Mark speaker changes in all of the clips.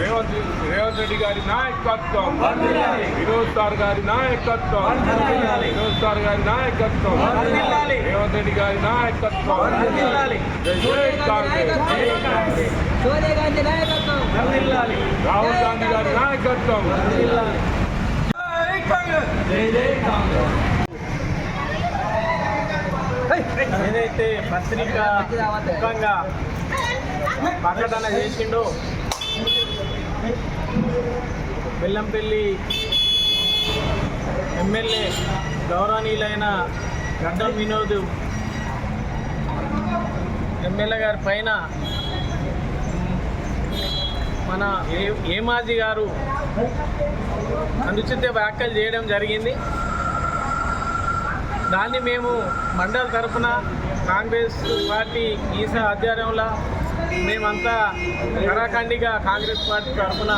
Speaker 1: రేవంత్ రేవంత్ రెడ్డి గారి నాయకత్వం. వినోద్ సార్ గారి నాయకత్వం. వినోద్ సార్ గారి నాయకత్వం. రేవంత్ రెడ్డి గారి నాయకత్వం. రాహుల్ గాంధీ గారి నాయకత్వం.
Speaker 2: ఏదైతే పత్రిక ముఖంగా ప్రకటన చేసిండో బెల్లంపల్లి ఎమ్మెల్యే గౌరవనీయులైన గడ్డం వినోద్ ఎమ్మెల్యే గారి పైన మన ఏ ఏమాజీ గారు అనుచిత వ్యాఖ్యలు చేయడం జరిగింది. దాన్ని మేము మండల తరఫున కాంగ్రెస్ పార్టీ ఈసా ఆధ్వర్యంలో మేమంతా కరాఖండిగా కాంగ్రెస్ పార్టీ తరఫున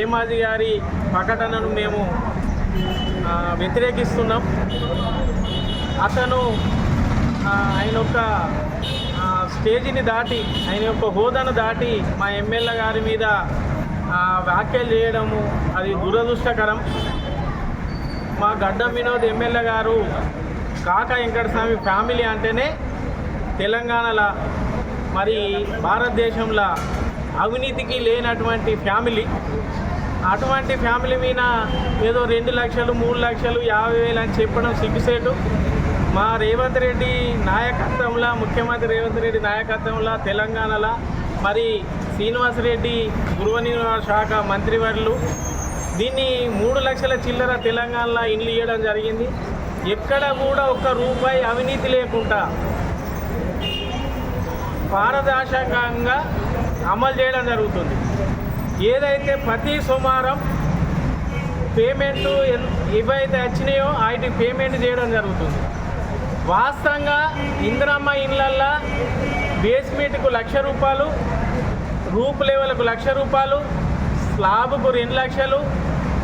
Speaker 2: ఏమాజీ గారి ప్రకటనను మేము వ్యతిరేకిస్తున్నాం. అతను ఆయన యొక్క స్టేజిని దాటి ఆయన యొక్క హోదాను దాటి మా ఎమ్మెల్యే గారి మీద వ్యాఖ్యలు చేయడము అది దురదృష్టకరం. మా గడ్డం వినోద్ ఎమ్మెల్యే గారు కాక వెంకటస్వామి ఫ్యామిలీ అంటేనే తెలంగాణలో మరి భారతదేశంలో అవినీతికి లేనటువంటి ఫ్యామిలీ అటువంటి ఫ్యామిలీ మీద ఏదో రెండు లక్షలు మూడు లక్షలు యాభై వేలు అని చెప్పడం సిగ్గుసేటు. మా రేవంత్ రెడ్డి నాయకత్వంలో ముఖ్యమంత్రి రేవంత్ రెడ్డి నాయకత్వంలో తెలంగాణలో మరి శ్రీనివాసరెడ్డి గృహ నిర్మాణ శాఖ మంత్రివర్యులు దీన్ని మూడు లక్షల చిల్లర తెలంగాణలో ఇండ్లు ఇవ్వడం జరిగింది. ఎక్కడ కూడా ఒక్క రూపాయి అవినీతి లేకుండా పారదర్శకంగా అమలు చేయడం జరుగుతుంది. ఏదైతే ప్రతి సోమవారం పేమెంట్ ఏవైతే వచ్చినాయో వాటికి పేమెంట్ చేయడం జరుగుతుంది. వాస్తవంగా ఇందిరమ్మ ఇళ్ళల్లో బేస్మెంట్కు లక్ష రూపాయలు రూప్ లెవెల్కు లక్ష రూపాయలు స్లాబ్కు రెండు లక్షలు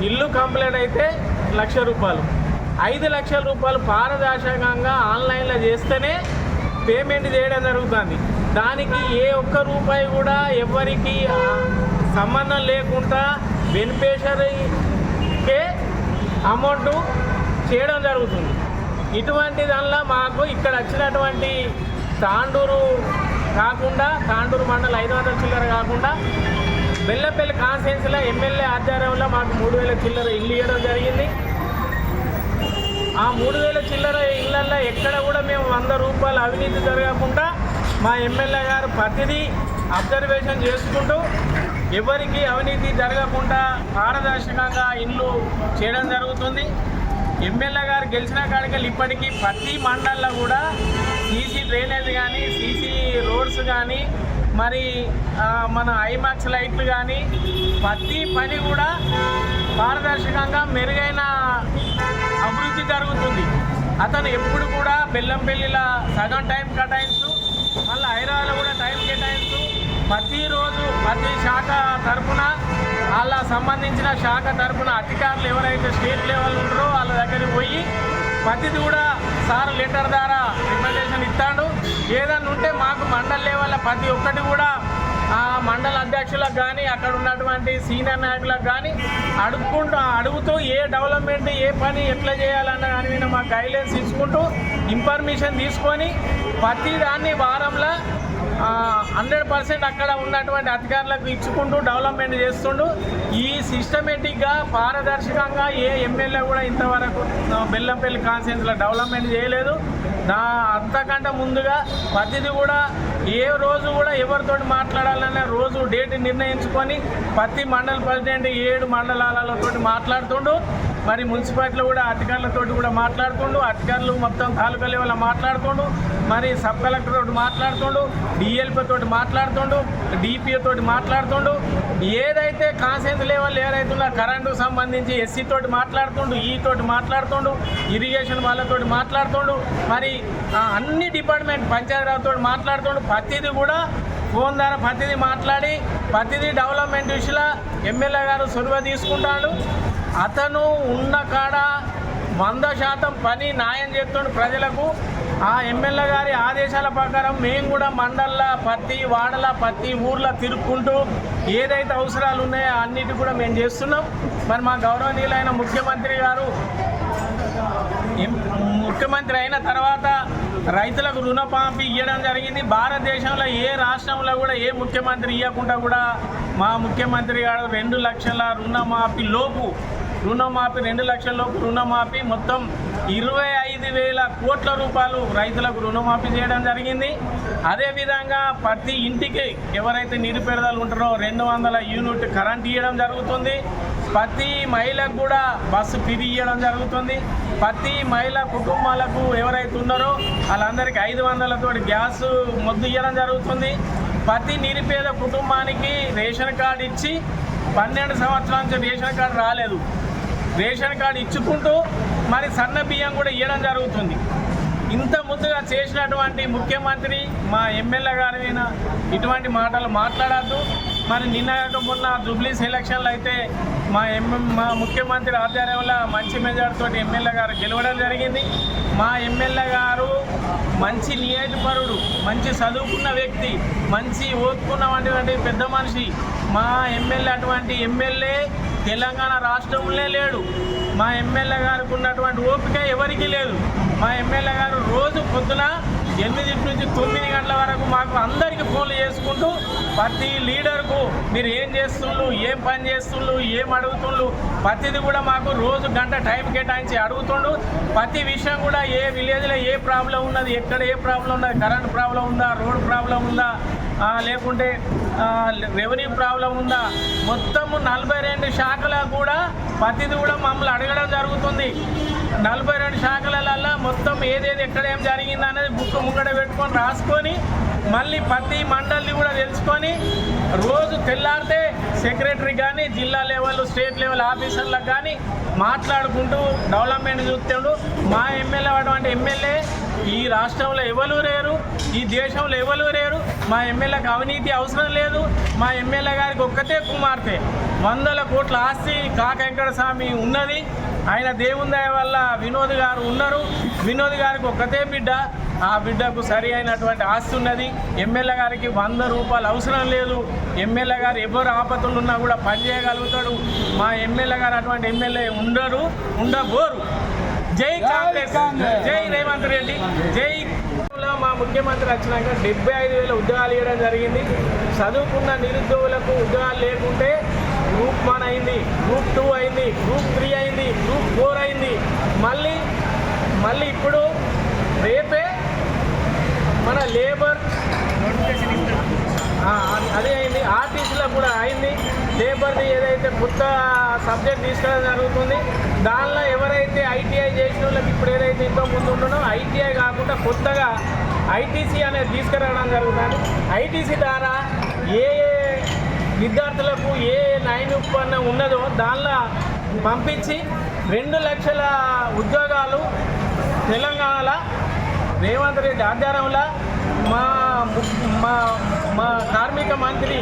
Speaker 2: ఇల్లు కంప్లీట్ అయితే లక్ష రూపాయలు. ఐదు లక్షల రూపాయలు పారదర్శకంగా ఆన్లైన్లో చేస్తేనే పేమెంట్ చేయడం జరుగుతుంది. దానికి ఏ ఒక్క రూపాయి కూడా ఎవరికి సంబంధం లేకుండా బెనిఫిషరీకే అమౌంట్ చేయడం జరుగుతుంది. ఇటువంటి దానిలో మాకు ఇక్కడ వచ్చినటువంటి తాండూరు కాకుండా తాండూరు మండలం ఐదు వందల చిల్లర కాకుండా బెల్లపల్లి కాన్స్టిట్యున్సీలో ఎమ్మెల్యే ఆధ్వర్యంలో మాకు మూడు వేల చిల్లర ఇల్లు ఇవ్వడం జరిగింది. ఆ మూడు వేల చిల్లర ఇళ్ళల్లో ఎక్కడ కూడా మేము వంద రూపాయలు అవినీతి జరగకుండా మా ఎమ్మెల్యే గారు ప్రతిదీ అబ్జర్వేషన్ చేసుకుంటూ ఎవరికి అవినీతి జరగకుండా పారదర్శకంగా ఇల్లు చేయడం జరుగుతుంది. ఎమ్మెల్యే గారు గెలిచిన కాడికి ఇప్పటికీ ప్రతి మండల్లో కూడా సీసీ డ్రైనేజ్ కానీ సీసీ రోడ్స్ కానీ మరి మన ఐమాక్స్ లైట్లు కానీ ప్రతి పని కూడా పారదర్శకంగా మెరుగైన అభివృద్ధి జరుగుతుంది. అతను ఎప్పుడు కూడా బెల్లంపల్లిలో సగం టైం కేటాయించు మళ్ళీ హైదరాబాద్లో కూడా టైం కేటాయించు. ప్రతిరోజు ప్రతి శాఖ తరఫున వాళ్ళ సంబంధించిన శాఖ తరఫున అధికారులు ఎవరైతే స్టేట్ లెవెల్ ఉంటారో వాళ్ళ దగ్గరికి పోయి ప్రతిది కూడా సార్ లెటర్ ద్వారా రికమెండేషన్ ఇస్తాడు. ఏదన్నా ఉంటే మాకు మండల్ లెవెల్ ప్రతి ఒక్కటి కూడా మండల అధ్యక్షులకు కానీ అక్కడ ఉన్నటువంటి సీనియర్ నాయకులకు కానీ అడుగుకుంటూ అడుగుతూ ఏ డెవలప్మెంట్ ఏ పని ఎట్లా చేయాలన్న దాని మీద మా గైడ్లైన్స్ తీసుకుంటూ ఇన్ఫర్మేషన్ తీసుకొని ప్రతి దాన్ని వారంలో హండ్రెడ్ పర్సెంట్ అక్కడ ఉన్నటువంటి అధికారులకు ఇచ్చుకుంటూ డెవలప్మెంట్ చేస్తుండు. ఈ సిస్టమేటిక్గా పారదర్శకంగా ఏ ఎమ్మెల్యే కూడా ఇంతవరకు బెల్లంపల్లి కాన్స్టిట్యూన్సీలో డెవలప్మెంట్ చేయలేదు. నా అంతకంటే ముందుగా ప్రతిదీ కూడా ఏ రోజు కూడా ఎవరితోటి మాట్లాడాలనే రోజు డేట్ నిర్ణయించుకొని ప్రతి మండల ప్రెసిడెంట్ ఏడు మండలాలతో మాట్లాడుతుండు. మరి మున్సిపాలిటీలో కూడా అధికారులతో కూడా మాట్లాడుతుండు. అధికారులు మొత్తం తాలూకా లెవెల్లో మాట్లాడుతుండు. మరి సబ్ కలెక్టర్ తోటి మాట్లాడుతుండు. డిఎల్పీ తోటి మాట్లాడుతుండు. డిపిఓ తోటి మాట్లాడుతుండు. ఏదైతే కాన్సెన్స్ లెవెల్ ఏదైతుందో కరెంటు సంబంధించి ఎస్సీ తోటి మాట్లాడుతుండు ఈ తోటి మాట్లాడుతుండు ఇరిగేషన్ వాళ్ళతోటి మాట్లాడుతుండు. మరి అన్ని డిపార్ట్మెంట్ పంచాయతీరాజ్ తోటి మాట్లాడుతుండు. ప్రతిదీ కూడా ఫోన్ ద్వారా ప్రతిదీ మాట్లాడి ప్రతిదీ డెవలప్మెంట్ విషయంలో ఎమ్మెల్యే గారు చొరవ తీసుకుంటాడు. అతను ఉన్న కాడ వంద శాతం పని న్యాయం చేస్తుండు ప్రజలకు. ఆ ఎమ్మెల్యే గారి ఆదేశాల ప్రకారం మేము కూడా మండల్ల ప్రతి వాడల ప్రతి ఊర్లో తిరుక్కుంటూ ఏదైతే అవసరాలు ఉన్నాయో అన్నిటి కూడా మేము చేస్తున్నాం. మరి మా గౌరవనీయులైన ముఖ్యమంత్రి గారు ముఖ్యమంత్రి అయిన తర్వాత రైతులకు రుణమాఫీ ఇవ్వడం జరిగింది. భారతదేశంలో ఏ రాష్ట్రంలో కూడా ఏ ముఖ్యమంత్రి ఇవ్వకుండా కూడా మా ముఖ్యమంత్రి గారు రెండు లక్షల రుణమాఫీ లోపు రుణమాఫీ రెండు లక్షల లోపు రుణమాఫీ మొత్తం ఇరవై ఐదు వేల కోట్ల రూపాయలు రైతులకు రుణమాఫీ చేయడం జరిగింది. అదేవిధంగా ప్రతి ఇంటికి ఎవరైతే నిరుపేదలు ఉంటారో రెండు వందల యూనిట్ కరెంట్ ఇవ్వడం జరుగుతుంది. ప్రతి మహిళకు కూడా బస్సు ఫ్రీ ఇవ్వడం జరుగుతుంది. ప్రతి మహిళ కుటుంబాలకు ఎవరైతే ఉన్నారో వాళ్ళందరికీ ఐదు వందలతో గ్యాస్ మొద్దు ఇవ్వడం జరుగుతుంది. ప్రతి నిరుపేద కుటుంబానికి రేషన్ కార్డు ఇచ్చి పన్నెండు సంవత్సరాల నుంచి రేషన్ కార్డు రాలేదు. రేషన్ కార్డు ఇచ్చుకుంటూ మరి సన్న బియ్యం కూడా ఇవ్వడం జరుగుతుంది. ఇంత ముందుగా చేసినటువంటి ముఖ్యమంత్రి మా ఎమ్మెల్యే గారి ఇటువంటి మాటలు మాట్లాడద్దు. మరి నిన్న కాక మొన్న జూబ్లీస్ ఎలక్షన్లు అయితే మా ఎమ్ మా ముఖ్యమంత్రి ఆధ్వర్యంలో మంచి మెజార్టీతో ఎమ్మెల్యే గారు గెలవడం జరిగింది. మా ఎమ్మెల్యే గారు మంచి నియోజకపరుడు మంచి చదువుకున్న వ్యక్తి మంచి ఓర్పుకున్నటువంటి పెద్ద మనిషి. మా ఎమ్మెల్యే అటువంటి ఎమ్మెల్యే తెలంగాణ రాష్ట్రంలో లేడు. మా ఎమ్మెల్యే గారికి ఉన్నటువంటి ఓపిక ఎవరికీ లేదు. మా ఎమ్మెల్యే గారు రోజు పొద్దున ఎనిమిది నుంచి తొమ్మిది గంటల వరకు మాకు అందరికీ ఫోన్లు చేసుకుంటూ ప్రతి లీడర్కు మీరు ఏం చేస్తుండ్రు ఏం పని చేస్తుండ్రు ఏం అడుగుతుండ్రు ప్రతిది కూడా మాకు రోజు గంట టైం కేటాయించి అడుగుతుండు. ప్రతి విషయం కూడా ఏ విలేజ్లో ఏ ప్రాబ్లం ఉన్నది ఎక్కడ ఏ ప్రాబ్లం ఉన్నది కరెంట్ ప్రాబ్లం ఉందా రోడ్ ప్రాబ్లం ఉందా లేకుంటే రెవెన్యూ ప్రాబ్లం ఉందా? మొత్తము నలభై రెండు శాఖల కూడా ప్రతిది కూడా మమ్మల్ని అడగడం జరుగుతుంది. నలభై రెండు శాఖలలో మొత్తం ఏదేది ఎక్కడ ఏం జరిగింది అనేది బుక్ ముంగడ పెట్టుకొని రాసుకొని మళ్ళీ ప్రతి మండలిని కూడా తెలుసుకొని రోజు తెల్లారితే సెక్రటరీ కానీ జిల్లా లెవెల్ స్టేట్ లెవెల్ ఆఫీసర్లకు కానీ మాట్లాడుకుంటూ డెవలప్మెంట్ చూస్తుండు. మా ఎమ్మెల్యే అటువంటి ఎమ్మెల్యే ఈ రాష్ట్రంలో ఎవరు లేరు? ఈ దేశంలో ఎవరు లేరు? మా ఎమ్మెల్యేకి అవినీతి అవసరం లేదు. మా ఎమ్మెల్యే గారికి ఒక్కతే కుమార్తె. వందల కోట్ల ఆస్తి కాక స్వామి ఉన్నది. ఆయన దేవుందయ వల్ల వినోద్ గారు ఉన్నారు. వినోద్ గారికి ఒక్కతే బిడ్డ. ఆ బిడ్డకు సరి అయినటువంటి ఆస్తి ఉన్నది. ఎమ్మెల్యే గారికి వంద రూపాయలు అవసరం లేదు. ఎమ్మెల్యే గారు ఎవరు ఆపత్తులు ఉన్నా కూడా పనిచేయగలుగుతాడు మా ఎమ్మెల్యే గారు అటువంటి ఎమ్మెల్యే ఉండరు ఉండబోరు. జై కాంగ్రెస్. జై రేవంత్ రెడ్డి. జై. లో మా ముఖ్యమంత్రి వచ్చినాక డెబ్బై ఐదు వేల ఉద్యోగాలు ఇవ్వడం జరిగింది. చదువుకున్న నిరుద్యోగులకు ఉద్యోగాలు లేకుంటే గ్రూప్ వన్ అయింది గ్రూప్ టూ అయింది గ్రూప్ త్రీ అయింది గ్రూప్ ఫోర్ అయింది. మళ్ళీ మళ్ళీ ఇప్పుడు రేపే మన లేబర్ ఆ, అదే అయింది ఆర్టీసీలో కూడా అయింది లేబర్ది ఏదైతే కొత్త సబ్జెక్ట్ తీసుకురావడం జరుగుతుంది. దానిలో ఎవరైతే ఐటీఐ చేసిన వాళ్ళకి ఇప్పుడు ఏదైతే ఇంతో ముందు ఉండనో ఐటీఐ కాకుండా కొత్తగా ఐటీసీ అనేది తీసుకురావడం జరుగుతుంది. ఐటీసీ ద్వారా ఏ ఏ విద్యార్థులకు ఏ నైన్ ఉత్పన్నం ఉన్నదో దానిలో పంపించి రెండు లక్షల ఉద్యోగాలు తెలంగాణలో రేవంత్ రెడ్డి ఆధ్వర్యంలో మా మా మా కార్మిక మంత్రి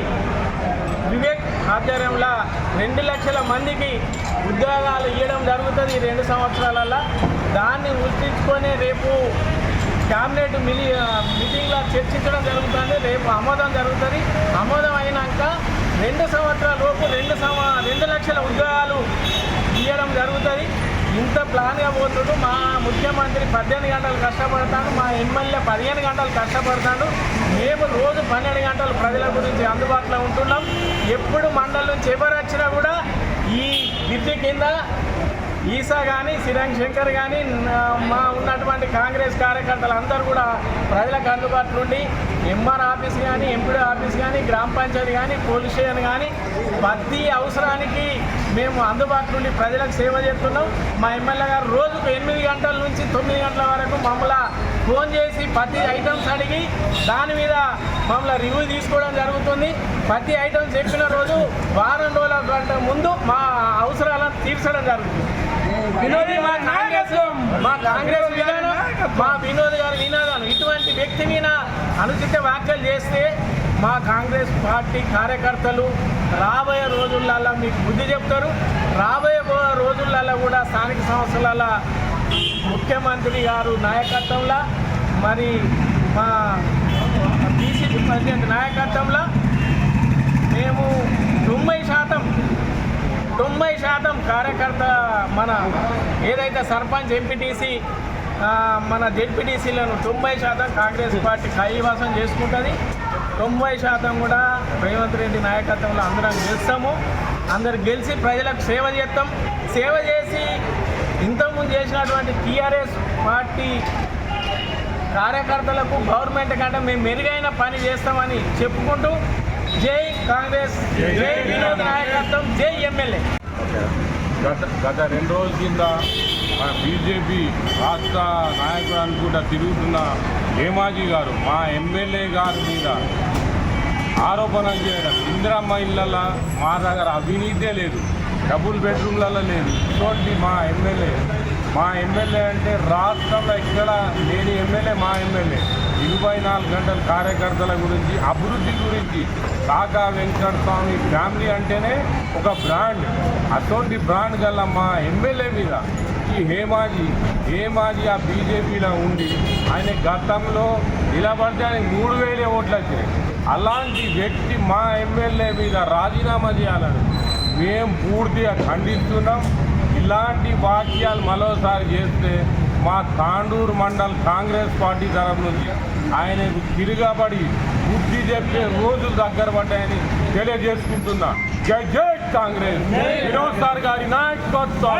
Speaker 2: వివేక్ ఆధ్వర్యంలో రెండు లక్షల మందికి ఉద్యోగాలు ఇవ్వడం జరుగుతుంది ఈ రెండు సంవత్సరాలలో దాన్ని గుర్తించుకొని రేపు క్యాబినెట్ మిలి మీటింగ్లో చర్చించడం జరుగుతుంది. రేపు ఆమోదం జరుగుతుంది. ఆమోదం అయినాక రెండు సంవత్సరాల లోపు రెండు సంవ రెండు లక్షల ఉద్యోగాలు ఇవ్వడం జరుగుతుంది. ఇంత ప్లాన్గా పోతుడు మా ముఖ్యమంత్రి పద్దెనిమిది గంటలు కష్టపడతాడు మా ఎమ్మెల్యే పదిహేను గంటలు కష్టపడతాడు. మేము రోజు పన్నెండు గంటలు ప్రజల గురించి అందుబాటులో ఉంటున్నాం. ఎప్పుడు మండలం నుంచి ఎవరు వచ్చినా కూడా ఈ విద్య కింద ఈసా కానీ శ్రీరంగ్ శంకర్ కానీ మా ఉన్నటువంటి కాంగ్రెస్ కార్యకర్తలు అందరూ కూడా ప్రజలకు అందుబాటులో ఉండి ఎంఆర్ ఆఫీస్ కానీ ఎంపీడీ ఆఫీస్ కానీ గ్రామ పంచాయతీ కానీ పోలీస్ స్టేషన్ కానీ ప్రతి అవసరానికి మేము అందుబాటులో ఉండి ప్రజలకు సేవ చేస్తున్నాం. మా ఎమ్మెల్యే గారు రోజుకు ఎనిమిది గంటల నుంచి తొమ్మిది గంటల వరకు మమ్మల్ని ఫోన్ చేసి ప్రతి ఐటమ్స్ అడిగి దాని మీద మమ్మల్ని రివ్యూ తీసుకోవడం జరుగుతుంది. ప్రతి ఐటమ్ చెప్పిన రోజు వారం రోజుల గంట ముందు మా అవసరాలను తీర్చడం జరుగుతుంది. వినోద్ మా కాంగ్రెస్ మా కాంగ్రెస్ విధానం మా వినోద్ గారి వినోదం ఇటువంటి వ్యక్తి మీద అనుచిత వ్యాఖ్యలు చేస్తే మా కాంగ్రెస్ పార్టీ కార్యకర్తలు రాబోయే రోజులలో మీకు బుద్ధి చెప్తారు. రాబోయే రోజులలో కూడా స్థానిక సంస్థల ముఖ్యమంత్రి గారు నాయకత్వంలో మరి మా బీసీసీ ప్రెసిడెంట్ నాయకత్వంలో మేము తొంభై శాతం తొంభై శాతం కార్యకర్త మన ఏదైతే సర్పంచ్ ఎంపీటీసీ మన జెడ్పీటీసీలను తొంభై శాతం కాంగ్రెస్ పార్టీ కైవాసం చేసుకుంటుంది. తొంభై శాతం కూడా రేవంత్ రెడ్డి నాయకత్వంలో అందరం గెలుస్తాము. అందరు గెలిచి ప్రజలకు సేవ చేస్తాం. సేవ చేసి ఇంతకుముందు చేసినటువంటి టీఆర్ఎస్ పార్టీ కార్యకర్తలకు గవర్నమెంట్ కంటే మేము మెరుగైన పని చేస్తామని చెప్పుకుంటూ జై కాంగ్రెస్ జై వినోద్ నాయకత్వం జై ఎమ్మెల్యే.
Speaker 1: గత గత రెండు రోజుల కింద బీజేపీ రాష్ట్ర నాయకుడు అనుకుంటా తిరుగుతున్న హేమాజీ గారు మా ఎమ్మెల్యే గారి మీద ఆరోపణలు చేయడం. ఇందిరమ్మ ఇళ్ళ మా దగ్గర అవినీతే లేదు. డబుల్ బెడ్రూమ్లలో లేదు. ఇటువంటి మా ఎమ్మెల్యే మా ఎమ్మెల్యే అంటే రాష్ట్రంలో ఎక్కడ లేని ఎమ్మెల్యే మా ఎమ్మెల్యే. ఇరవై నాలుగు గంటల కార్యకర్తల గురించి అభివృద్ధి గురించి కాకా వెంకట స్వామి ఫ్యామిలీ అంటేనే ఒక బ్రాండ్. అటువంటి బ్రాండ్ గల మా ఎమ్మెల్యే మీద ఈ హేమాజీ హేమాజీ ఆ బీజేపీలో ఉండి ఆయన గతంలో నిలబడితే ఆయన మూడు వేలే ఓట్లు వచ్చాయి అలాంటి వ్యక్తి మా ఎమ్మెల్యే మీద రాజీనామా చేయాలని మేము పూర్తిగా ఖండిస్తున్నాం. ఇలాంటి వాక్యాలు మరోసారి చేస్తే మా తాండూరు మండల్ కాంగ్రెస్ పార్టీ తరఫు నుంచి ఆయనకు తిరగబడి బుద్ధి చెప్పే రోజులు దగ్గర పడ్డాయని తెలియజేసుకుంటున్నా. జై జై కాంగ్రెస్. వినోద్ సార్ గారి నాయకత్వం.